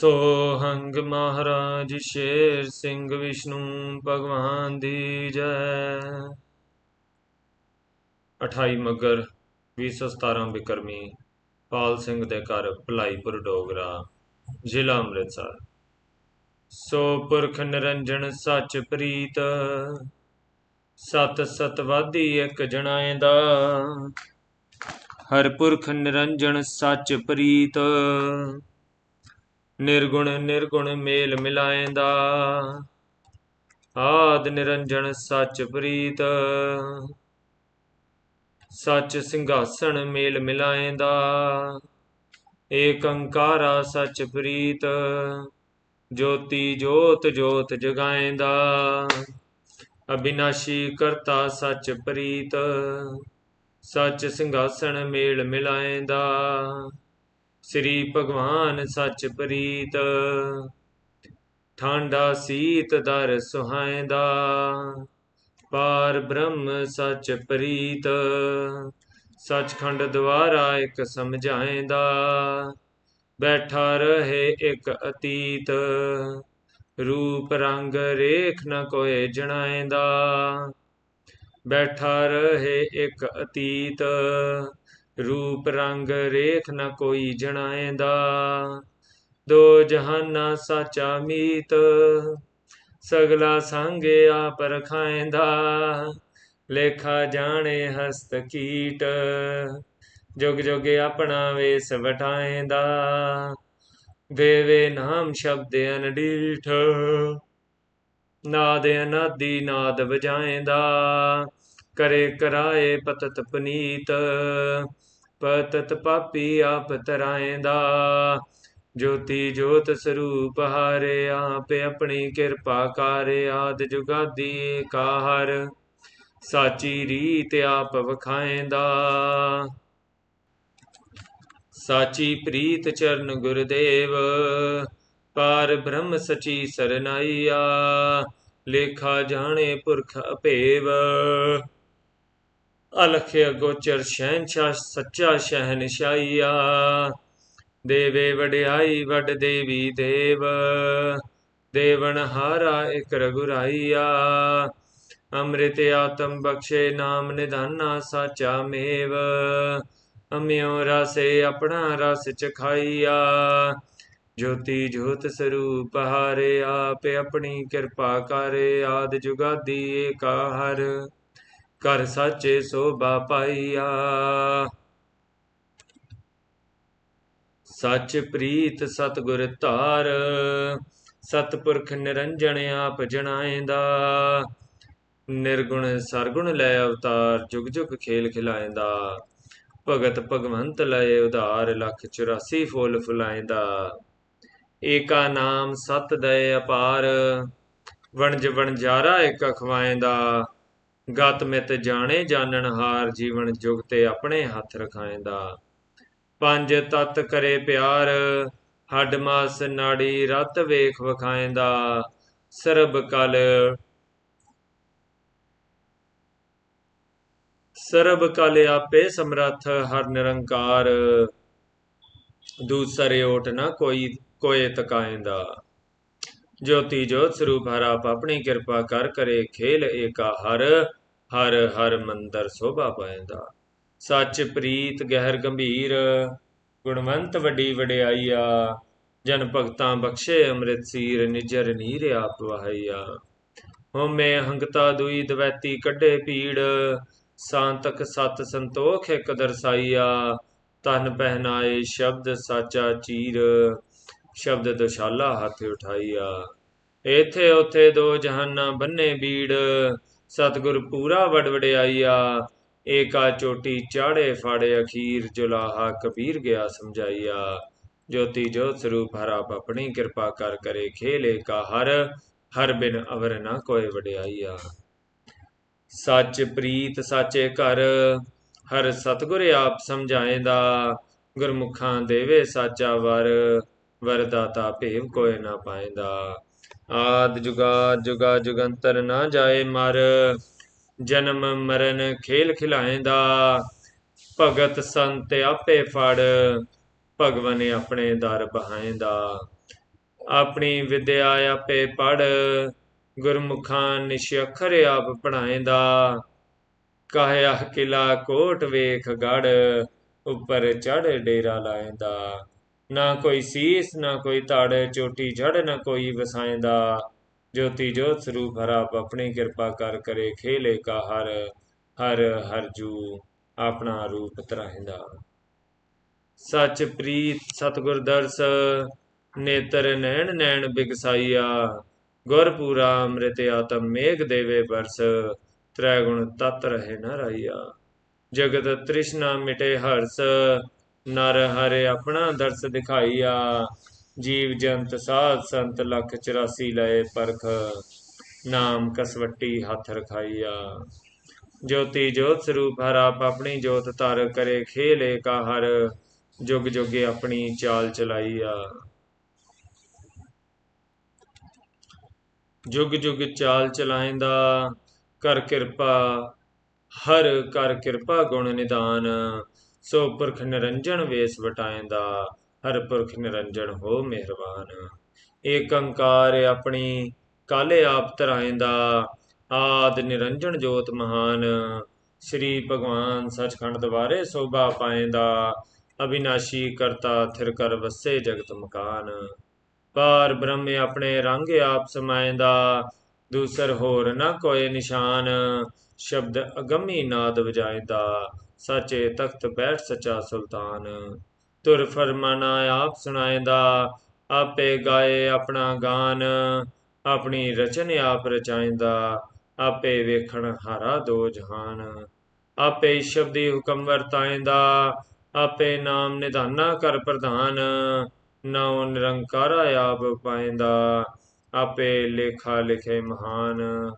ਸੋਹੰਗ ਮਹਾਰਾਜ ਸ਼ੇਰ ਸਿੰਘ ਵਿਸ਼ਨੂੰ ਭਗਵਾਨ ਦੀ ਜੈ। 28 ਮਗਰ 2017 ਬਿਕਰਮੀ, ਪਾਲ ਸਿੰਘ ਦੇ ਘਰ ਭਲਾਈਪੁਰ ਡੋਗਰਾ, ਜ਼ਿਲ੍ਹਾ ਅੰਮ੍ਰਿਤਸਰ। ਸੋ ਪੁਰਖ ਨਿਰੰਜਨ ਸੱਚ ਪ੍ਰੀਤ, ਸਤ ਸਤਵਾਦੀ ਇੱਕ ਜਣਾਏ ਦਾ। ਹਰ ਪੁਰਖ ਨਿਰੰਜਨ ਸੱਚ ਪ੍ਰੀਤ ਨਿਰਗੁਣ ਨਿਰਗੁਣ ਮੇਲ ਮਿਲਾਇਂਦਾ ਆਦ ਨਿਰੰਜਨ ਸੱਚ ਪ੍ਰੀਤ। ਸੱਚ ਸਿੰਘਾਸਣ ਮੇਲ ਮਿਲਾਇਂਦਾ ਏਕ ਅੰਕਾਰਾ ਸੱਚ ਪ੍ਰੀਤ। ਜੋਤੀ ਜੋਤ ਜੋਤ ਜਗਾਏਂਦਾ। ਅਬਿਨਾਸ਼ੀ ਕਰਤਾ ਸੱਚ ਪ੍ਰੀਤ। ਸੱਚ ਸਿੰਘਾਸਣ ਮੇਲ ਮਿਲਾਏਂਦਾ। ਸ੍ਰੀ ਭਗਵਾਨ ਸੱਚ ਪ੍ਰੀਤ, ਠਾਂਡਾ ਸੀਤ ਦਰ ਸੁਹਾਏਂਦਾ ਪਾਰ ਬ੍ਰਹਮ ਸੱਚ ਪ੍ਰੀਤ, ਸੱਚਖੰਡ ਦੁਆਰਾ ਇੱਕ ਸਮਝਾਏਂਦਾ ਬੈਠਾ ਰਹੇ ਇੱਕ ਅਤੀਤ, ਰੂਪ ਰੰਗ ਰੇਖ ਨ ਕੋਏ ਜਣਾਏਂਦਾ ਬੈਠਾ ਰਹੇ ਇੱਕ ਅਤੀਤ ਰੂਪ ਰੰਗ ਰੇਖ ਨ ਕੋਈ ਜਣਾਏਂਦਾ ਦੋ ਜਹਾਨਾ ਸਾਚਾ ਮੀਤ, ਸਗਲਾ ਸੰਗ ਆਪ ਰਖਾਏਂਦਾ ਲੇਖਾ ਜਾਣੇ ਹਸਤ ਕੀਟ, ਜੁਗ ਜੁਗ ਆਪਣਾ ਵੇਸ ਵਟਾਏਂਦਾ ਦੇਵੇ ਨਾਮ ਸ਼ਬਦ ਅਨਡੀਠ, ਨਾਦ ਅਨਾਦੀ ਨਾਦ ਵਜਾਏਂਦਾ ਕਰੇ ਕਰਾਏ ਪਤਤ ਪਨੀਤ ਪਤਤ ਪਾਪੀ ਆਪ ਤਰਾਏ ਦਾ ਜੋਤੀ ਜੋਤ ਸਰੂਪ ਹਾਰੇ, ਆਪ ਆਪਣੀ ਕਿਰਪਾ ਕਰ, ਆਦ ਜੁਗਾਦੀ ਕਾਹਰ ਸਾਚੀ ਰੀਤ ਆਪ ਵਖਾਏਂਦਾ। ਸਾਚੀ ਪ੍ਰੀਤ ਚਰਨ ਗੁਰਦੇਵ, ਪਾਰ ਬ੍ਰਹਮ ਸਚੀ ਸਰਨਾਈਆ। ਲੇਖਾ ਜਾਣੇ ਪੁਰਖ ਅਭੇਵ ਅਲਖ ਅਗੋਚਰ ਸ਼ਹਿਨਸ਼ਾਹ, ਸੱਚਾ ਸ਼ਹਿਨਸ਼ਾਹੀਆ। ਦੇਵੇ ਵਡਿਆਈ, ਵਡ ਦੇਵੀ ਦੇਵ। ਦੇਵਨ ਹਾਰਾ ਇਕ ਰਗੁਰਾਈਆ ਅੰਮ੍ਰਿਤ ਆਤਮ ਬਖਸ਼ੇ, ਨਾਮ ਨਿਧਾਨਾ ਸਾਚਾ ਮੇਵ। ਅਮਿਓ ਰਸੇ ਆਪਣਾ ਰਸ ਚਖਾਈਆ। ਜੋਤੀ ਜੋਤ ਸਰੂਪ ਹਾਰੇ, ਆਪ ਆਪਣੀ ਕਿਰਪਾ ਕਰੇ। ਆਦ ਜੁਗਾਦੀ ਏਕਾ ਹਰ। ਕਰ ਸਾਚੇ ਸੋਭਾ ਪਾਈਆ। ਸੱਚ ਪ੍ਰੀਤ ਸਤਗੁਰ ਧਾਰ, ਸਤਪੁਰਖ ਨਿਰੰਜਣ ਆਪ ਜਣਾਏਂਦਾ ਨਿਰਗੁਣ ਸਰਗੁਣ ਲੈ ਅਵਤਾਰ, ਜੁਗ ਜੁਗ ਖੇਲ ਖਿਲਾਏਂਦਾ ਭਗਤ ਭਗਵੰਤ ਲਏ ਉਧਾਰ, ਲੱਖ 84 ਫੁੱਲ ਫੁਲਾਏਂਦਾ ਏਕਾ ਨਾਮ ਸਤ ਦਏ ਅਪਾਰ, ਵਣਜ ਵਣਜਾਰਾ ਇੱਕ ਅਖਵਾਏਂਦਾ ਗਤ ਮਿਤ ਜਾਣੇ ਜਾਣਨ ਹਾਰ ਜੀਵਨ ਜੁਗ ਤੇ ਆਪਣੇ ਹੱਥ ਰਖਾਏਂਦਾ। ਪੰਜ ਤਤ ਕਰੇ ਪਿਆਰ, ਹੱਡ ਮਾਸ ਨਾੜੀ ਰਤ ਵੇਖ ਵਖਾਏਂਦਾ। ਸਰਬ ਕਲ ਸਰਬ ਕਲ ਆਪੇ ਸਮਰੱਥ, ਹਰ ਨਿਰੰਕਾਰ। ਦੂਸਰੇ ਓਟ ਨਾ ਕੋਈ, ਕੋਏ ਤਕਾਏਂਦਾ। ਜੋਤੀ ਜੋਤ ਸਰੂਪ ਹਰ ਆਪ ਆਪਣੀ ਕਿਰਪਾ ਕਰ ਕਰੇ ਖੇਲ ਏਕਾ ਹਰ। ਹਰ ਹਰ ਮੰਦਰ ਸੋਭਾ ਪਾਏਂਦਾ ਸੱਚ ਪ੍ਰੀਤ ਗਹਿਰ ਗੰਭੀਰ, ਗੁਣਵੰਤ ਵੱਡੀ ਵਡਿਆਈਆ, ਜਨ ਭਗਤਾਂ ਬਖਸ਼ੇ ਅੰਮ੍ਰਿਤ ਸੀਰ, ਨਿਜਰ ਨੀਰ ਆਪ ਵਹਾਈਆ। ਹੋਮੇ ਹੰਗਤਾ ਦੁਈ ਦਵੈਤੀ ਕੱਢੇ ਪੀੜ, ਸਾਂਤਕ ਸਤ ਸੰਤੋਖ ਇੱਕ ਦਰਸਾਈਆ। ਤਨ ਪਹਿਨਾਏ ਸ਼ਬਦ ਸਾਚਾ ਚੀਰ, ਸ਼ਬਦ ਦੁਸ਼ਾਲਾ ਹੱਥ ਉਠਾਈਆ। ਇਥੇ ਉਥੇ ਦੋ ਜਹਾਨਾਂ ਬੰਨੇ ਬੀੜ ਸਤਗੁਰ ਪੂਰਾ ਵਡ ਵਡਿਆਈਆ ਏਕਾ ਚੋਟੀ ਚਾੜੇ ਫਾੜੇ ਅਖੀਰ, ਜੁਲਾਹਾ ਕਬੀਰ ਗਿਆ ਸਮਝਾਈਆ। ਜੋਤੀ ਜੋਤ ਸਰੂਪ ਹਰ ਆਪਣੀ ਕਿਰਪਾ ਕਰ ਕਰੇ, ਖੇਲੇ ਕਾ ਹਰ ਹਰ ਬਿਨ ਅਵਰ ਨਾ ਕੋਏ ਵਡਿਆਈਆ। ਸੱਚ ਪ੍ਰੀਤ ਸਾਚੇ ਘਰ, ਹਰ ਸਤਗੁਰ ਆਪ ਸਮਝਾਏਂਦਾ। ਗੁਰਮੁਖਾਂ ਦੇਵੇ ਸਾਚਾ ਵਰ, ਵਰਦਾਤਾ ਭੇਵ ਕੋਏ ਨਾ ਪਾਏਂਦਾ। ਆਦ ਜੁਗਾ ਜੁਗਾ ਜੁਗੰਤਰ ਨਾ ਜਾਏ ਮਰ, ਜਨਮ ਮਰਨ ਖੇਲ ਖਿਲਾਏਂਦਾ। ਭਗਤ ਸੰਤ ਆਪੇ ਫੜ, ਭਗਵਾਨ ਆਪਣੇ ਦਰ ਬਹਾਏਂਦਾ। ਆਪਣੀ ਵਿਦਿਆ ਆਪੇ ਪੜ ਗੁਰਮੁਖਾਂ ਨਿਸ਼ ਅੱਖਰ ਆਪ ਪੜਾਏਂਦਾ ਕਹਿਆ ਕਿਲਾ ਕੋਟ ਵੇਖ ਗੜ, ਉੱਪਰ ਚੜ ਡੇਰਾ ਲਾਏਂਦਾ। ਨਾ ਕੋਈ ਸੀਸ, ਨਾ ਕੋਈ ਧੜ ਚੋਟੀ ਜੜ ਨਾ ਕੋਈ ਵਸਾਏਂਦਾ ਜੋਤੀ ਜੋਤ ਸਰੂਪ ਹਰਾ ਆਪਣੀ ਕਿਰਪਾ ਕਰ ਕਰੇ, ਖੇਲੇ ਕਾ ਹਰ ਹਰ ਹਰ ਜੂ ਆਪਣਾ ਰੂਪ ਤਰਾਹਿੰਦਾ। ਸੱਚ ਪ੍ਰੀਤ, ਸਤਗੁਰ ਦਰਸ, ਨੇਤਰ ਨੈਣ ਨੈਣ ਬਿਗਸਾਈਆ। ਗੁਰ ਪੂਰਾ ਅੰਮ੍ਰਿਤ ਆਤਮ ਮੇਘ ਦੇਵੇ ਬਰਸ ਤ੍ਰੈ ਗੁਣ ਤਤ ਰਹੇ ਨ ਰਾਈਆ। ਜਗਤ ਤ੍ਰਿਸ਼ਨਾ ਮਿਟੇ ਹਰਸ ਨਰ ਹਰੇ ਆਪਣਾ ਦਰਸ ਦਿਖਾਈਆ, ਜੀਵ ਜੰਤ ਸਾਧ ਸੰਤ ਲੱਖ 84 ਲਏ ਪਰਖ, ਨਾਮ ਕਸਵੱਟੀ ਹੱਥ ਰਖਾਈਆ। ਜੋਤੀ ਜੋਤ ਸਰੂਪ ਹਰ ਆਪ ਆਪਣੀ ਜੋਤ ਧਰ ਕਰੇ, ਖੇਲੇ ਕਾ ਹਰ ਜੁਗ ਜੁਗੇ ਆਪਣੀ ਚਾਲ ਚਲਾਈਆ। ਜੁਗ ਜੁਗ ਚਾਲ ਚਲਾਇਂਦਾ, ਕਰ ਕਿਰਪਾ, ਹਰ ਕਰ ਕਿਰਪਾ ਗੁਣ ਨਿਦਾਨ। ਸੋ ਪੁਰਖ ਨਿਰੰਜਨ ਵੇਸ ਵਟਾਏ ਦਾ, ਹਰ ਪੁਰਖ ਨਿਰੰਜਨ ਹੋ ਮਿਹਰਬਾਨ। ਏਕ ਅੰਕਾਰ ਆਪਣੀ ਕਾਲੇ ਆਪ ਧਰਾਇਂਦਾ ਆਦ ਨਿਰੰਜਨ ਜੋਤ ਮਹਾਨ। ਸ੍ਰੀ ਭਗਵਾਨ ਸਚਖੰਡ ਦਵਾਰੇ ਸੋਭਾ ਪਾਇਂਦਾ ਅਬਿਨਾਸ਼ੀ ਕਰਤਾ ਥਿਰ ਕਰ ਵਸੇ ਜਗਤ ਮਕਾਨ। ਪਾਰ ਬ੍ਰਹਮ ਆਪਣੇ ਰੰਗ ਆਪ ਸਮਾਇਂਦਾ ਦੂਸਰ ਹੋਰ ਨਾ ਕੋਈ ਨਿਸ਼ਾਨ। ਸ਼ਬਦ ਅਗੰਮੀ ਨਾਦ ਵਜਾਇਦਾ ਸੱਚੇ ਤਖਤ ਬੈਠ ਸਚਾ ਸੁਲਤਾਨ। ਤੁਰ ਫਰਮਾਨਾ ਆਪ ਸੁਣਾਇਂਦਾ, ਆਪੇ ਗਾਏ ਆਪਣਾ ਗਾਨ। ਆਪਣੀ ਰਚਨ ਆਪ ਰਚਾਇਂਦਾ, ਆਪੇ ਵੇਖਣ ਹਾਰਾ ਦੋ ਜਹਾਨ। ਆਪੇ ਸ਼ਬਦੀ ਹੁਕਮ ਵਰਤਾਇਂਦਾ, ਆਪੇ ਨਾਮ ਨਿਧਾਨਾ ਕਰ ਪ੍ਰਧਾਨ। ਨਾਉ ਨਿਰੰਕਾਰਾ ਆਪ ਪਾਇਂਦਾ, ਆਪੇ ਲੇਖਾ ਲਿਖੇ ਮਹਾਨ।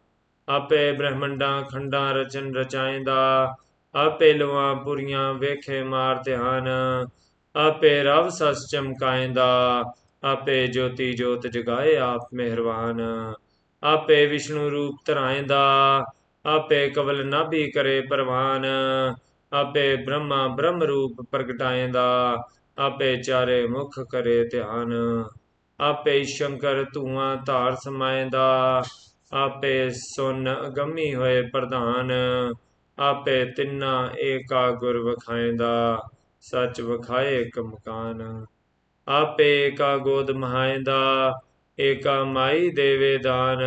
ਆਪੇ ਬ੍ਰਹਮੰਡਾਂ ਖੰਡਾਂ ਰਚਨ ਰਚਾਇਂਦਾ ਆਪੇ ਲਵਾਂ ਪੁਰੀਆਂ ਵੇਖੇ ਮਾਰਦੇ ਹਨ। ਆਪੇ ਰਵ ਸਸ ਚਮਕਾਇਂਦਾ ਆਪੇ ਜੋਤੀ ਜੋਤ ਜਗਾਏ ਆਪ ਮਿਹਰਬਾਨ। ਆਪੇ ਵਿਸ਼ਨੂੰ ਰੂਪ ਧਰਾਇਂਦਾ ਆਪੇ ਕਵਲ ਨਾਭੀ ਕਰੇ ਪਰਵਾਨ। ਆਪੇ ਬ੍ਰਹਮਾ ਬ੍ਰਹਮ ਰੂਪ ਪ੍ਰਗਟਾਇਂਦਾ ਆਪੇ ਚਾਰੇ ਮੁਖ ਕਰੇ ਧਿਆਨ। ਆਪੇ ਸ਼ੰਕਰ ਧੂਆਂ ਧਾਰ ਸਮਾਇਂਦਾ ਆਪੇ ਸੁਨ ਅਗੰਮੀ ਹੋਏ ਪ੍ਰਧਾਨ। ਆਪੇ ਤਿੰਨਾ ਏਕਾ ਗੁਰ ਵਖਾਇਂਦਾ, ਸੱਚ ਵਖਾਏ ਇੱਕ ਮਕਾਨ। ਆਪੇ ਏਕਾ ਗੋਦ ਮਹਾਇਂਦਾ, ਏਕਾ ਮਾਈ ਦੇਵੇ ਦਾਨ।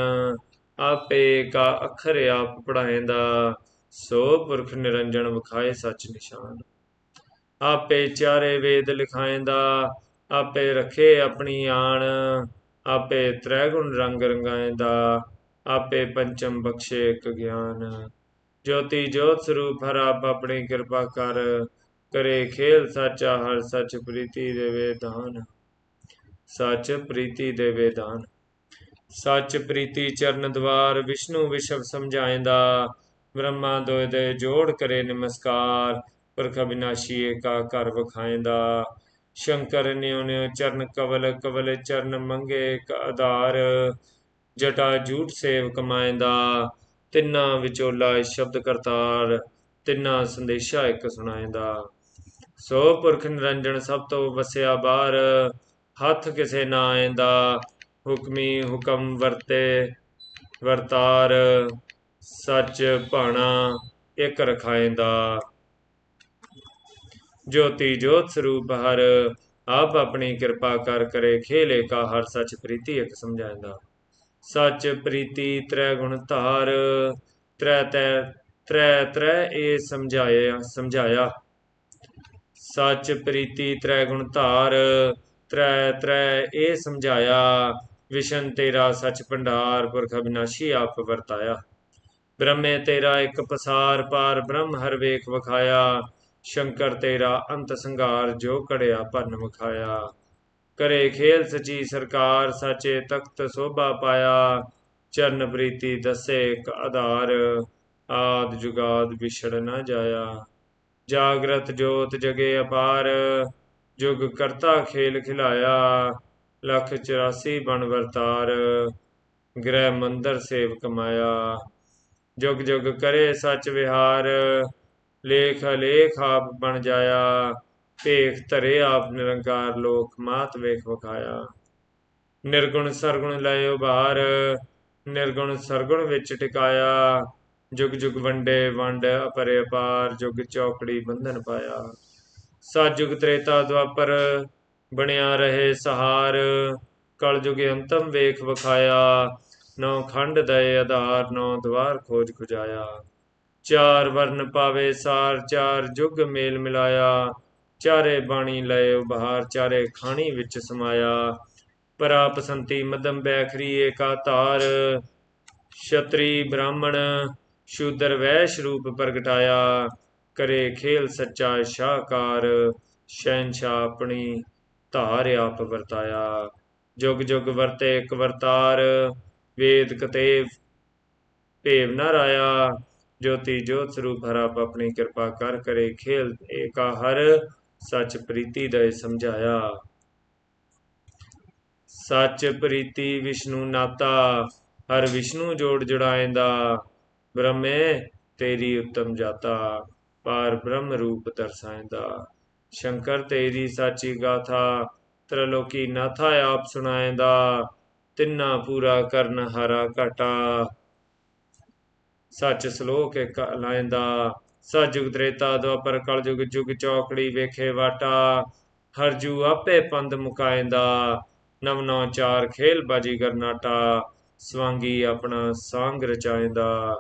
ਆਪੇ ਏਕਾ ਅੱਖਰ ਆਪ ਪੜਾਇਂਦਾ ਸੋ ਪੁਰਖ ਨਿਰੰਜਨ ਵਖਾਏ ਸੱਚ ਨਿਸ਼ਾਨ। ਆਪੇ ਚਾਰੇ ਵੇਦ ਲਿਖਾਇਂਦਾ, ਆਪੇ ਰਖੇ ਆਪਣੀ ਆਣ। ਆਪੇ ਤ੍ਰੈਗੁਣ ਰੰਗ ਰੰਗਾਇਂਦਾ, ਆਪੇ ਪੰਚਮ ਬਖਸ਼ੇ ਇੱਕ ਗਿਆਨ। ਜੋਤੀ ਜੋਤ ਸਰੂਪ ਹਰ ਆਪ ਆਪਣੀ ਕਿਰਪਾ ਕਰ ਕਰੇ, ਖੇਲ ਸਾਚਾ ਹਰ ਸੱਚ ਪ੍ਰੀਤੀ ਦੇਵੇ ਦਾਨ ਸੱਚ ਪ੍ਰੀਤੀ ਦੇਵੇ ਦਾਨ ਸੱਚ ਪ੍ਰੀਤੀ ਚਰਨ ਦਵਾਰ, ਵਿਸ਼ਨੂੰ ਵਿਸ਼ਵ ਸਮਝਾਇਂਦਾ। ਬ੍ਰਹਮਾ ਦੋਇ ਦੇ ਜੋੜ ਕਰੇ ਨਮਸਕਾਰ, ਪੁਰਖ ਅਬਿਨਾਸ਼ੀ ਏਕਾ ਘਰ ਵਖਾਇਂਦਾ। ਸ਼ੰਕਰ ਨਿਉ ਨਿਉ ਚਰਨ ਕਵਲ ਕਵਲ ਚਰਨ ਮੰਗੇ ਕ ਆਧਾਰ। ਜਟਾ ਝੂਠ ਸੇਵ ਕਮਾਇਂਦਾ। ਤਿੰਨਾਂ ਵਿਚੋਲਾ ਸ਼ਬਦ ਕਰਤਾਰ, ਤਿੰਨਾਂ ਸੰਦੇਸ਼ਾ ਇੱਕ ਸੁਣਾਇਦਾ। ਸੋ ਪੁਰਖ ਨਿਰੰਜਨ ਸਭ ਤੋਂ ਵਸਿਆ ਬਾਹਰ ਹੱਥ ਕਿਸੇ ਨਾ ਆਇਂਦਾ। ਹੁਕਮੀ ਹੁਕਮ ਵਰਤੇ, ਵਰਤਾਰ, ਸੱਚ ਭਾਣਾ ਇੱਕ ਰਖਾਇਂਦਾ। ਜੋਤੀ ਜੋਤ ਸਰੂਪ ਹਰ, ਆਪ ਆਪਣੀ ਕਿਰਪਾ ਕਰ ਕਰੇ, ਖੇਲੇ ਕਾ ਹਰ ਸੱਚ ਪ੍ਰੀਤੀ ਇੱਕ ਸਮਝਾਇਂਦਾ। ਸੱਚ ਪ੍ਰੀਤੀ ਤ੍ਰੈ ਗੁਣ ਧਾਰ, ਤ੍ਰੈ ਤੈ, ਤ੍ਰੈ ਤ੍ਰੈ ਇਹ ਸਮਝਾਇਆ ਸਮਝਾਇਆ। ਸੱਚ ਪ੍ਰੀਤੀ ਤ੍ਰੈ ਗੁਣ ਧਾਰ, ਤ੍ਰੈ ਤ੍ਰੈ ਇਹ ਸਮਝਾਇਆ। ਵਿਸ਼ਨ ਤੇਰਾ ਸਚ ਭੰਡਾਰ, ਪੁਰਖ ਅਬਿਨਾਸ਼ੀ ਆਪ ਵਰਤਾਇਆ। ਬ੍ਰਹਮੇ ਤੇਰਾ ਇੱਕ ਪਸਾਰ ਪਾਰ, ਬ੍ਰਹਮ ਹਰ ਵੇਖ ਵਖਾਇਆ। ਸ਼ੰਕਰ ਤੇਰਾ ਅੰਤ ਸੰਘਾਰ, ਜੋ ਕੜਿਆ ਭੰਨ ਵਿਖਾਇਆ। ਕਰੇ ਖੇਲ ਸਚੀ ਸਰਕਾਰ ਸਾਚੇ ਤਖਤ ਸੋਭਾ ਪਾਇਆ, ਚਰਨ ਪ੍ਰੀਤੀ ਦਸੇ ਇੱਕ ਆਧਾਰ, ਆਦ ਜੁਗਾਦ ਵਿਛੜ ਨਾ ਜਾਇਆ। ਜਾਗਰਤ ਜੋਤ ਜਗੇ ਅਪਾਰ, ਜੁਗ ਕਰਤਾ ਖੇਲ ਖਿਲਾਇਆ, ਲੱਖ 84 ਬਣ ਵਰਤਾਰ, ਗ੍ਰਹਿ ਮੰਦਰ ਸੇਵ ਕਮਾਇਆ। ਜੁਗ ਜੁਗ ਕਰੇ ਸੱਚ ਵਿਹਾਰ, ਲੇਖ ਲੇਖ ਆਪ ਬਣ ਜਾਇਆ। ਭੇਖ ਧਰੇ ਆਪ ਨਿਰੰਕਾਰ ਲੋਕ, ਮਾਤ ਵੇਖ ਵਖਾਇਆ। ਨਿਰਗੁਣ ਸਰਗੁਣ ਲਏ ਉਭਾਰ ਨਿਰਗੁਣ ਸਰਗੁਣ ਵਿੱਚ ਟਿਕਾਇਆ। ਜੁਗ ਜੁਗ ਵੰਡੇ ਵੰਡ ਅਪਰੇ ਅਪਾਰ, ਜੁਗ ਚੌਕੜੀ ਬੰਧਨ ਪਾਇਆ। ਸਤਜੁਗ ਤ੍ਰੇਤਾ ਦੁਆਪਰ, ਬਣਿਆ ਰਹੇ ਸਹਾਰ। ਕਲ ਜੁਗ ਅੰਤਮ ਵੇਖ ਵਖਾਇਆ। ਨੌ ਖੰਡ ਦਏ ਆਧਾਰ, ਨੌ ਦਵਾਰ ਖੋਜ ਖੁਜਾਇਆ। ਚਾਰ ਵਰਨ ਪਾਵੇ ਸਾਰ, ਚਾਰ ਜੁਗ ਮੇਲ ਮਿਲਾਇਆ। ਚਾਰੇ ਬਾਣੀ ਲਏ ਉਭਾਰ, ਚਾਰੇ ਖਾਣੀ ਵਿੱਚ ਸਮਾਇਆ। ਪਰਾਪ ਸੰਤੀ ਮਦਮ ਬੈਖਰੀ ਏਕਾ ਧਾਰ ਛਤਰੀ ਬ੍ਰਾਹਮਣ, ਸ਼ੂਦਰ ਵੈਸ਼ ਰੂਪ ਪ੍ਰਗਟਾਇਆ। ਕਰੇ ਖੇਲ ਸੱਚਾ ਸ਼ਾਹਕਾਰ, ਸ਼ਹਿਨਸ਼ਾਹ ਆਪਣੀ ਧਾਰ ਆਪ ਵਰਤਾਇਆ। ਜੁਗ ਜੁਗ ਵਰਤੇ ਇੱਕ ਵਰਤਾਰ, ਵੇਦ ਕਤੇ ਭੇਵ ਨ ਰਾਇਆ। ਜੋਤੀ ਜੋਤ ਸਰੂਪ ਹਰਾਪ ਆਪਣੀ ਕਿਰਪਾ ਕਰ ਕਰੇ ਖੇਲ ਏਕਾ ਹਰ ਸੱਚ ਪ੍ਰੀਤੀ ਦਾ ਸਮਝਾਇਆ। ਸੱਚ ਪ੍ਰੀਤੀ ਵਿਸ਼ਨੂੰ ਨਾਤਾ, ਹਰ ਵਿਸ਼ਨੂੰ ਜੋੜ ਜੁੜਾਇਂਦਾ ਬ੍ਰਹਮੇ ਤੇਰੀ ਉਤਮ ਜਾਤਾ, ਪਾਰ ਬ੍ਰਹਮ ਰੂਪ ਦਰਸਾਇਂਦਾ ਸ਼ੰਕਰ ਤੇਰੀ ਸਾਚੀ ਗਾਥਾ, ਤ੍ਰਿਲੋਕੀ ਨਾਥਾ ਆਪ ਸੁਣਾਇਂਦਾ ਤਿੰਨਾ ਪੂਰਾ ਕਰਨ ਹਰਾ ਘਾਟਾ। ਸੱਚ ਸ਼ਲੋਕ ਇੱਕ ਲਾਇਂਦਾ ਸਤਿਯੁਗ ਤ੍ਰੇਤਾ ਦੁਆਪਰ ਕਲਯੁਗ ਜੁਗ ਚੌਕੜੀ ਵੇਖੇ ਵਾਟਾ। ਹਰਜੂ ਆਪੇ ਪੰਦ ਮੁਕਾਇਂਦਾ, ਨਵ ਨੌ ਚਾਰ ਖੇਲ ਬਾਜੀਗਰ ਨਾਟਾ ਸਵਾਂਗੀ ਆਪਣਾ ਸਾੰਗ ਰਚਾਇਂਦਾ।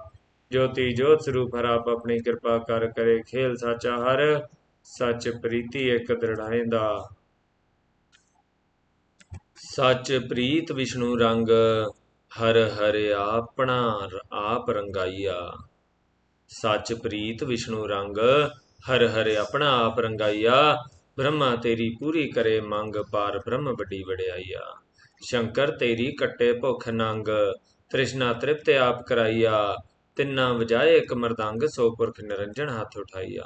ਜੋਤੀ ਜੋਤ ਸਰੂਪ ਹਰ ਆਪਣੀ ਕਿਰਪਾ ਕਰ ਕਰੇ, ਖੇਲ ਸਾਚਾ ਹਰ ਸੱਚ ਪ੍ਰੀਤੀ ਇੱਕ ਦ੍ਰਿੜਾਇਂਦਾ। ਸੱਚ ਪ੍ਰੀਤ ਵਿਸ਼ਨੂੰ ਰੰਗ, ਹਰ ਹਰ ਆਪਣਾ ਆਪ ਰੰਗਾਈਆ। ਸੱਚ ਪ੍ਰੀਤ ਵਿਸ਼ਨੂੰ ਰੰਗ, ਹਰ ਹਰ ਆਪਣਾ ਆਪ ਰੰਗਾਈਆ। ਬ੍ਰਹਮਾ ਤੇਰੀ ਪੂਰੀ ਕਰੇ ਮੰਗ, ਪਾਰ ਬ੍ਰਹਮ ਵੱਡੀ ਵਡਿਆਈਆ। ਸ਼ੰਕਰ ਤੇਰੀ ਕੱਟੇ ਭੁਖ ਨੰਗ, ਤ੍ਰਿਸ਼ਨਾ ਤ੍ਰਿਪਤ ਆਪ ਕਰਾਈਆ। ਤਿੰਨਾ ਵਜਾਏ ਇੱਕ ਮਰਦੰਗ, ਸੋ ਪੁਰਖ ਨਿਰੰਜਨ ਹੱਥ ਉਠਾਈਆ।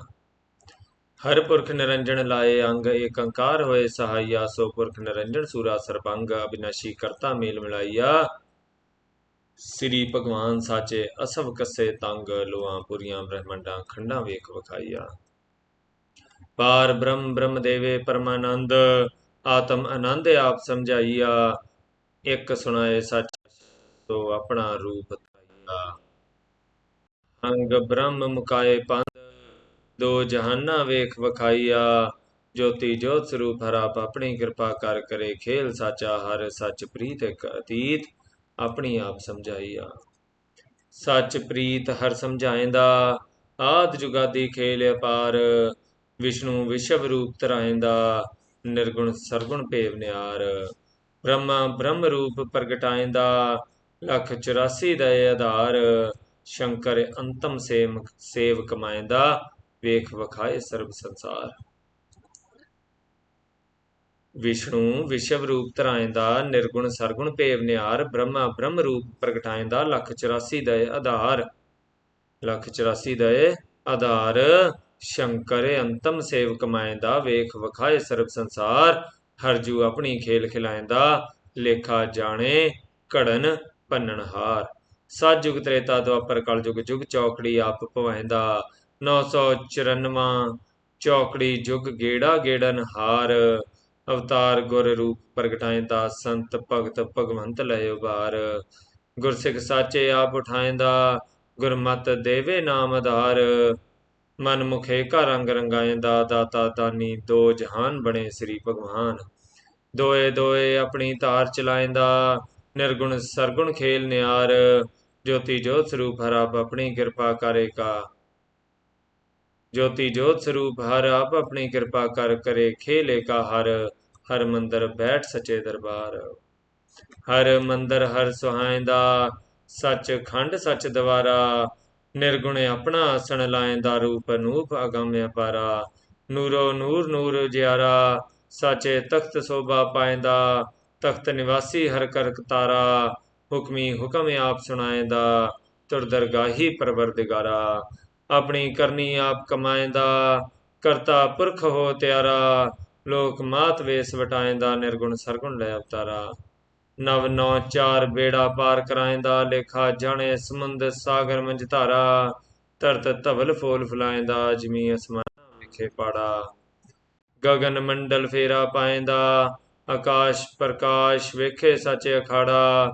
ਹਰ ਪੁਰਖ ਨਿਰੰਜਨ ਲਾਏ ਅੰਗ, ਏਕ ਅੰਕਾਰ ਹੋਏ ਸਹਾਈਆ। ਸੋ ਪੁਰਖ ਨਿਰੰਜਨ ਸੂਰਾ ਸਰਬੰਗ ਅਬਿਨਾਸ਼ੀ ਕਰਤਾ ਮੇਲ ਮਿਲਾਈਆ। ਸ੍ਰੀ ਭਗਵਾਨ ਸਾਚੇ ਅਸਵ ਕਸੇ ਤੰਗ ਲੋਆਂ ਪੁਰੀਆਂ ਬ੍ਰਹਮੰਡਾਂ ਖੰਡਾਂ ਵੇਖ ਵਖਾਈਆ। ਪਾਰ ਬ੍ਰਹਮ ਬ੍ਰਹਮ ਦੇਵੇ ਪਰਮਾਨੰਦ, ਆਤਮ ਆਨੰਦ ਆਪ ਸਮਝਾਈਆ। ਇੱਕ ਸੁਣਾਏ ਸੱਚ ਸੋ ਆਪਣਾ ਰੂਪ ਧਾਈਆ। ਅੰਗ ਬ੍ਰਹਮ ਮੁਕਾਏ ਪੰਦ ਦੋ ਜਹਾਨਾ ਵੇਖ ਵਖਾਈਆ। ਜੋਤੀ ਜੋਤ ਸਰੂਪ ਹਰਾਪ ਆਪਣੀ ਕਿਰਪਾ ਕਰ ਕਰੇ, ਖੇਲ ਸਾਚਾ ਹਰ ਸੱਚ ਪ੍ਰੀਤ ਇੱਕ ਅਤੀਤ। ਆਪਣੀ ਆਪ ਸਮਝਾਈਆ ਸੱਚ ਪ੍ਰੀਤ ਹਰ ਸਮਝਾਇਂਦਾ ਆਦ ਜੁਗਾਦੀ ਖੇਲ ਅਪਾਰ, ਵਿਸ਼ਨੂੰ ਵਿਸ਼ਵ ਰੂਪ ਧਰਾਇਂਦਾ ਨਿਰਗੁਣ ਸਰਗੁਣ ਭੇਵ ਨਿਆਰ। ਬ੍ਰਹਮਾ ਬ੍ਰਹਮ ਰੂਪ ਪ੍ਰਗਟਾਇਂਦਾ ਲੱਖ 84 ਦਏ ਆਧਾਰ, ਸ਼ੰਕਰ ਅੰਤਮ ਸੇਮ ਸੇਵ ਕਮਾਇਂਦਾ ਵੇਖ ਵਖਾਏ ਸਰਬ ਸੰਸਾਰ। ਵਿਸ਼ਨੂੰ ਵਿਸ਼ਵ ਰੂਪ ਧਰਾਇਂਦਾ ਨਿਰਗੁਣ ਸਰਗੁਣ ਭੇਵ ਨਿਆਰ ਬ੍ਰਹਮਾ ਬ੍ਰਹਮ ਰੂਪ ਪ੍ਰਗਟਾਇਂਦਾ ਲੱਖ 84 ਦਏ ਆਧਾਰ। ਲੱਖ 84 ਦਏ ਆਧਾਰ, ਸ਼ੰਕਰ ਅੰਤਮ ਸੇਵ ਕਮਾਇਂਦਾ ਵੇਖ ਵਖਾਏ ਸਰਬ ਸੰਸਾਰ ਹਰਜੂ ਆਪਣੀ ਖੇਲ ਖਿਲਾਇਂਦਾ ਲੇਖਾ ਜਾਣੇ ਘੜਨ ਪੰਨਣਹਾਰ ਸਤਿਯੁਗ ਤ੍ਰੇਤਾ ਦੁਆਪਰ ਕਲਯੁਗ ਜੁਗ ਚੌਕੜੀ ਆਪ ਭਵਾਇਂਦਾ 994 ਚੌਕੜੀ ਜੁਗ ਗੇੜਾ ਗੇੜਨ ਹਾਰ। ਅਵਤਾਰ ਗੁਰ ਰੂਪ ਪ੍ਰਗਟਾਇਂਦਾ ਸੰਤ ਭਗਤ ਭਗਵੰਤ ਲਏ ਉਬਾਰ। ਗੁਰਸਿੱਖ ਸਾਚੇ ਆਪ ਉਠਾਇਂਦਾ ਗੁਰਮਤਿ ਦੇਵੇ ਨਾਮ ਆਧਾਰ। ਮਨ ਮੁਖੇ ਕਾ ਰੰਗ ਰੰਗਾਇਂਦਾ ਦਾਤਾ ਦਾਨੀ ਦੋ ਜਹਾਨ ਬਣੇ ਸ੍ਰੀ ਭਗਵਾਨ। ਦੋਏ ਦੋਏ ਆਪਣੀ ਧਾਰ ਚਲਾਇਂਦਾ ਨਿਰਗੁਣ ਸਰਗੁਣ ਖੇਲ ਨਿਆਰ। ਜੋਤੀ ਜੋਤ ਸਰੂਪ ਹਰ ਆਪਣੀ ਕਿਰਪਾ ਕਰੇ ਕਾ। ਜੋਤੀ ਜੋਤ ਸਰੂਪ ਹਰ ਆਪ ਆਪਣੀ ਕਿਰਪਾ ਕਰ ਕਰੇ, ਖੇਲੇ ਕਾ ਹਰ ਹਰ ਮੰਦਰ ਬੈਠ ਸਚੇ ਦਰਬਾਰ। ਹਰ ਮੰਦਰ ਹਰ ਸੁਹਾਇ ਦਾ, ਸੱਚ ਖੰਡ ਸੱਚ ਦਵਾਰਾ। ਨਿਰਗੁਣ ਆਪਣਾ ਆਸਣ ਲਾਇਂਦਾ ਰੂਪ ਅਨੂਪ ਅਗੰਮ ਅਪਾਰਾ। ਨੂਰੋ ਨੂਰ ਨੂਰ ਜਿਆਰਾ, ਸਾਚੇ ਤਖਤ ਸੋਭਾ ਪਾਇਂਦਾ ਤਖਤ ਨਿਵਾਸੀ ਹਰ ਕਰਕ ਤਾਰਾ, ਹੁਕਮੀ ਹੁਕਮ ਆਪ ਸੁਣਾਇਂਦਾ ਤੁਰ ਦਰਗਾਹੀ ਪਰਵਰਦਿਗਾਰਾ। ਆਪਣੀ ਕਰਨੀ ਆਪ ਕਮਾਇਂਦਾ ਕਰਤਾ ਪੁਰਖ ਹੋ ਤਿਆਰਾ, ਲੋਕ ਮਾਤ ਵੇਸ ਵਟਾਇਂਦਾ ਨਿਰਗੁਣ ਸਰਗੁਣ ਲੈ ਅਵਤਾਰਾ। ਨਵ ਨੌ ਚਾਰ ਬੇੜਾ ਪਾਰ ਕਰਾਇਂਦਾ ਲੇਖਾ ਜਾਣੇ ਸਮੁੰਦ ਸਾਗਰ ਮੰਝ ਧਾਰਾ। ਧਰਤ ਧਵਲ ਫੋਲ ਫਲਾਇਂਦਾ ਜਮੀ ਅਸਮਾਨ ਵਿਖੇ ਪਾੜਾ। ਗਗਨ ਮੰਡਲ ਫੇਰਾ ਪਾਇਂਦਾ ਆਕਾਸ਼ ਪ੍ਰਕਾਸ਼ ਵੇਖੇ ਸੱਚ ਅਖਾੜਾ।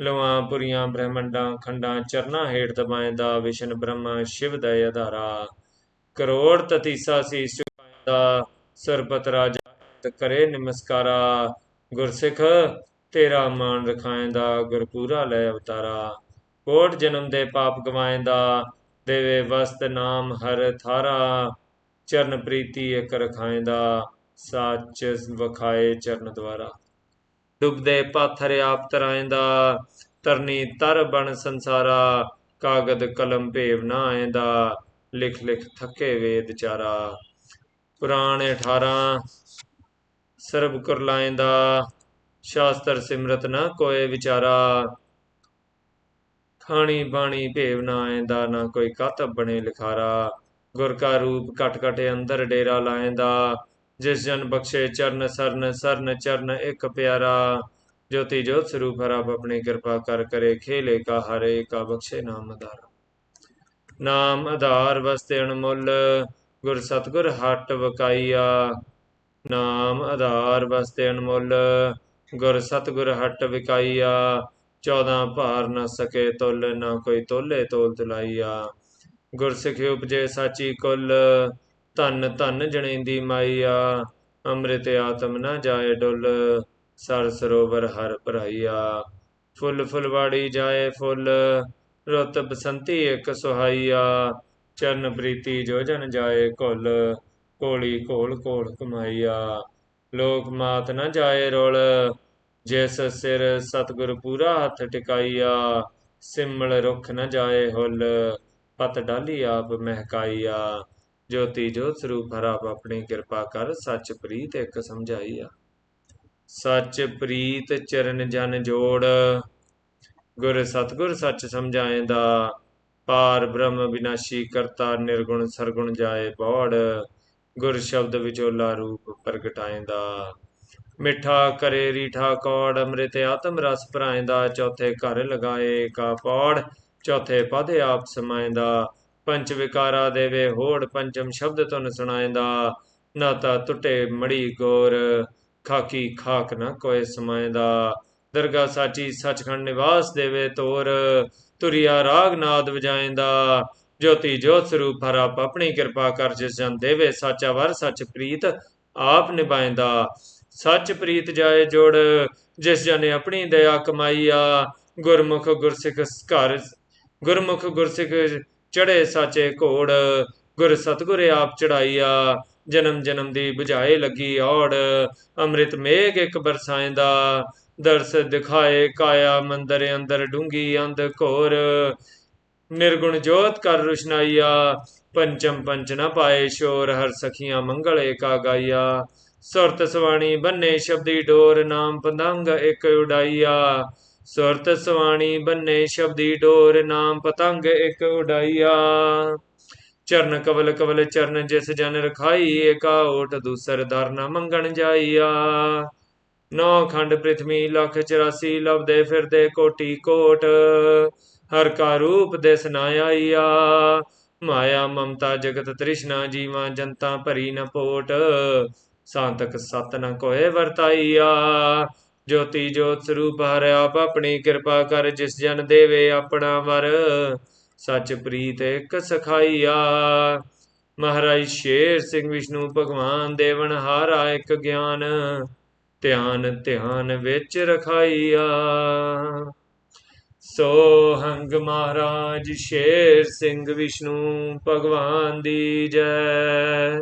ਲਵਾਂ ਪੁਰੀਆਂ ਬ੍ਰਹਮੰਡਾਂ ਖੰਡਾਂ ਚਰਨਾ ਹੇਠ ਦਬਾਇਂਦਾ ਵਿਸ਼ਨ ਬ੍ਰਹਮਾ ਸ਼ਿਵ ਦਾ ਆਧਾਰਾ। ਕਰੋੜ ਤਤੀਸਾ ਸੀਸ ਝੁਕਾਇਂਦਾ ਸਰਬਤ ਰਾਜਾ ਕਰੇ ਨਮਸਕਾਰਾ। ਗੁਰਸਿੱਖ, ਤੇਰਾ ਮਾਨ ਰਖਾਇਂਦਾ ਗੁਰਪੂਰਾ ਲੈ ਅਵਤਾਰਾ ਕੋਟ ਜਨਮ ਦੇ ਪਾਪ ਗਵਾਇਂਦਾ ਦੇਵੇ ਵਸਤ ਨਾਮ ਹਰ ਥਾਰਾ। ਚਰਨ ਪ੍ਰੀਤੀ ਇਕ ਰਖਾਇਂਦਾ ਸੱਚ ਵਖਾਏ ਚਰਨ ਦੁਆਰਾ। ਡੁੱਬਦੇ ਪਾਥਰ ਆਪ ਤਰਾਇਂਦਾ, ਤਰਨੀ ਤਰ ਬਣ ਸੰਸਾਰਾ, ਕਾਗਦ ਕਲਮ ਭੇਵ ਨਾ ਆਇਂਦਾ, ਲਿਖ ਲਿਖ ਥੱਕੇ ਵੇਦ ਚਾਰਾ। ਪੁਰਾਣ 18 ਸਰਬ ਕਰ ਲਾਇਂਦਾ, ਸ਼ਾਸਤਰ ਸਿਮਰਤ ਨਾ ਕੋਏ ਵਿਚਾਰਾ। ਖਾਣੀ ਬਾਣੀ ਭੇਵ ਨਾ ਆਇਂਦਾ, ਨਾ ਕੋਈ ਕਾਤਬ ਬਣੇ ਲਿਖਾਰਾ। ਗੁਰ ਕਾ ਰੂਪ ਕਟ ਕਟ ਅੰਦਰ ਡੇਰਾ ਲਾਇਂਦਾ ਜਿਸ ਜਨ ਬਖਸ਼ੇ ਚਰਨ, ਸਰਨ ਸਰਨ, ਚਰਨ ਇੱਕ ਪਿਆਰਾ, ਜੋਤੀ ਜੋਤ ਸਰੂਪ ਹਰ ਆਪਣੀ ਕਿਰਪਾ ਕਰ ਕਰੇ, ਖੇਲੇ ਕਾ ਹਰੇ, ਕਾ ਬਖਸ਼ੇ ਨਾਮ ਆਧਾਰ ਨਾਮ ਆਧਾਰ ਵਸਤੇ ਅਨਮੁੱਲ, ਗੁਰ ਸਤਗੁਰ ਹਟ ਵਕਾਈਆ। ਨਾਮ ਆਧਾਰ ਵਸਤੇ ਅਨਮੁੱਲ, ਗੁਰ ਸਤਗੁਰ ਹਟ ਵਿਕਾਈਆ। 14 ਭਾਰ ਨਾ ਸਕੇ ਤੁਲ, ਨਾ ਕੋਈ ਤੋਲੇ ਤੋਲ ਤੁਲਾਈਆ ਗੁਰ ਸਿੱਖਿ ਉਪਜੇ ਸਾਚੀ ਕੁੱਲ ਧਨ ਧਨ ਜਣੇਂਦੀ ਮਾਈਆ ਅੰਮ੍ਰਿਤ ਆਤਮ ਨਾ ਜਾਏ ਡੁੱਲ, ਸਰ ਸਰੋਵਰ ਹਰ ਭਰਾਈਆ ਫੁੱਲ ਫੁਲਵਾੜੀ ਜਾਏ ਫੁੱਲ, ਰੁੱਤ ਬਸੰਤੀ ਇੱਕ ਸੁਹਾਈਆ ਚਰਨ ਪ੍ਰੀਤੀ ਜੋ ਜਨ ਜਾਏ ਕੁਲ ਕੋਲੀ ਕੋਲ ਕੋਲ ਕਮਾਈਆ ਲੋਕ ਮਾਤ ਨਾ ਜਾਏ ਰੁਲ, ਜਿਸ ਸਿਰ ਸਤਿਗੁਰ ਪੂਰਾ ਹੱਥ ਟਿਕਾਈਆ ਸਿਮਲ ਰੁੱਖ ਨਾ ਜਾਏ ਹੁੱਲ, ਪਤ ਡਾਲੀ ਆਪ ਮਹਿਕਾਈਆ ਜੋਤੀ ਜੋਤ ਸਰੂਪ ਹਰ ਆਪਣੀ ਕਿਰਪਾ ਕਰ, ਸੱਚ ਪ੍ਰੀਤ ਇੱਕ ਸਮਝਾਈਆ ਸੱਚ ਪ੍ਰੀਤ ਚਰਨ ਜਨ ਜੋੜ, ਗੁਰ ਸਤਗੁਰ ਸੱਚ ਸਮਝਾਏਂਦਾ, ਪਾਰ ਬ੍ਰਹਮ ਵਿਨਾਸ਼ੀ ਕਰਤਾ ਨਿਰਗੁਣ ਸਰਗੁਣ ਜਾਏ ਬੋੜ, ਗੁਰ ਸ਼ਬਦ ਵਿਚੋਲਾ ਰੂਪ ਪ੍ਰਗਟਾਏਂਦਾ। ਮਿੱਠਾ ਕਰੇ ਰੀਠਾ ਕੌੜ, ਅੰਮ੍ਰਿਤ ਆਤਮ ਰਸ ਭਰਾਏਂਦਾ, ਚੌਥੇ ਘਰ ਲਗਾਏ ਕਾ ਪੌੜ, ਚੌਥੇ ਪਦ ਆਪ ਸਮਾਏਂਦਾ। ਪੰਚ ਵਿਕਾਰਾ ਦੇਵੇ, ਹੋੜ ਪੰਚਮ ਸ਼ਬਦ ਤੁਨ ਸੁਣਾਏਂਦਾ ਨਾਤਾ ਟੁੱਟੇ ਮੜੀ ਗੋਰ, ਖਾਕੀ ਖਾਕ ਨਾ ਕੋਏ ਸਮਾਏਂਦਾ ਦਰਗਾ ਸਾਚੀ ਸਚਖੰਡ ਨਿਵਾਸ ਦੇਵੇ ਤੋਰ, ਤੁਰਿਆ ਰਾਗ ਨਾਦ ਵਜਾਏਂਦਾ ਜੋਤੀ ਜੋਤ ਸਰੂਪ ਹਰ ਆਪ ਆਪਣੀ ਕਿਰਪਾ ਕਰ ਜਿਸ ਜਨ ਦੇਵੇ, ਸਾਚਾ ਵਰ ਸੱਚ ਪ੍ਰੀਤ ਆਪ ਨਿਭਾਏਂਦਾ ਸੱਚ ਪ੍ਰੀਤ ਜਾਏ ਜੋੜ, ਜਿਸ ਜਨ ਆਪਣੀ ਦਇਆ ਕਮਾਈ ਆ। ਗੁਰਮੁਖ ਗੁਰਸਿੱਖ ਘਰ, ਗੁਰਮੁਖ ਗੁਰਸਿੱਖ ਚੜੇ ਸਾਚੇ ਘੋੜ, ਗੁਰ ਸਤਗੁਰ ਆਪ ਚੜਾਈਆ ਜਨਮ ਜਨਮ ਦੀ 부ਝਾਏ ਲੱਗੀ ਔੜ, ਅੰਮ੍ਰਿਤ ਮੇਘ ਇੱਕ ਬਰਸਾਇਂਦਾ, ਦਰਸ ਦਿਖਾਏ ਕਾਇਆ ਮੰਦਰ ਅੰਦਰ ਡੂੰਗੀ ਅੰਧ ਘੋਰ, ਨਿਰਗੁਣ ਜੋਤ ਕਰ ਰੁਸ਼ਨਾਈਆ, ਪੰਚਮ ਪੰਚ ਨਾ ਪਾਏ ਸ਼ੋਰ, ਹਰ ਸਖੀਆਂ ਮੰਗਲ ਏਕਾ ਗਾਈਆ ਸੁਰਤ ਸਵਾਣੀ ਬੰਨੇ ਸ਼ਬਦੀ ਡੋਰ, ਨਾਮ ਪੰਦੰਗ ਇੱਕ ਉਡਾਈਆ। ਸੁਰਤ ਸਵਾਣੀ ਬੰਨੇ ਸ਼ਬਦੀ ਡੋਰ ਨਾਮ ਪਤੰਗ ਇੱਕ ਉਡਾਈਆ। ਚਰਨ ਕਵਲ ਕਵਲ ਚਰਨ ਜਿਸ ਜਨ ਰਖਾਈ, ਏਕਾ ਓਟ ਦੂਸਰ ਦਰ ਨ ਮੰਗਣ ਜਾਈਆ। ਨੌ ਖੰਡ ਪ੍ਰਿਥਵੀ ਲੱਖ 84 ਲਬਦੇ ਫਿਰਦੇ ਕੋਟੀ ਕੋਟ। ਹਰ ਕਾ ਰੂਪ ਦਿਸ ਨਾ ਆਈਆ। ਮਾਇਆ ਮਮਤਾ ਜਗਤ ਤ੍ਰਿਸ਼ਨਾ, ਜੀਵਾਂ ਜਨਤਾ ਭਰੀ ਨ ਪੋਟ। ਸਾਂਤਕ ਸਤ ਨ ਕੋਏ ਵਰਤਾਈਆ। ਜੋਤੀ ਜੋਤ ਸਰੂਪ ਹਰ ਆਪ ਆਪਣੀ ਕਿਰਪਾ ਕਰ ਜਿਸ ਜਨ ਦੇਵੇ ਆਪਣਾ ਵਰ। ਸੱਚ ਪ੍ਰੀਤ ਇੱਕ ਸਖਾਈਆ। ਮਹਾਰਾਜ ਸ਼ੇਰ ਸਿੰਘ ਵਿਸ਼ਨੂੰ ਭਗਵਾਨ ਦੇਵਨ ਹਾਰਾ ਇੱਕ ਗਿਆਨ। ਧਿਆਨ ਧਿਆਨ ਵਿੱਚ ਰਖਾਈਆ। ਸੋ ਹੰਗ ਮਹਾਰਾਜ ਸ਼ੇਰ ਸਿੰਘ ਵਿਸ਼ਨੂੰ ਭਗਵਾਨ ਦੀ ਜੈ।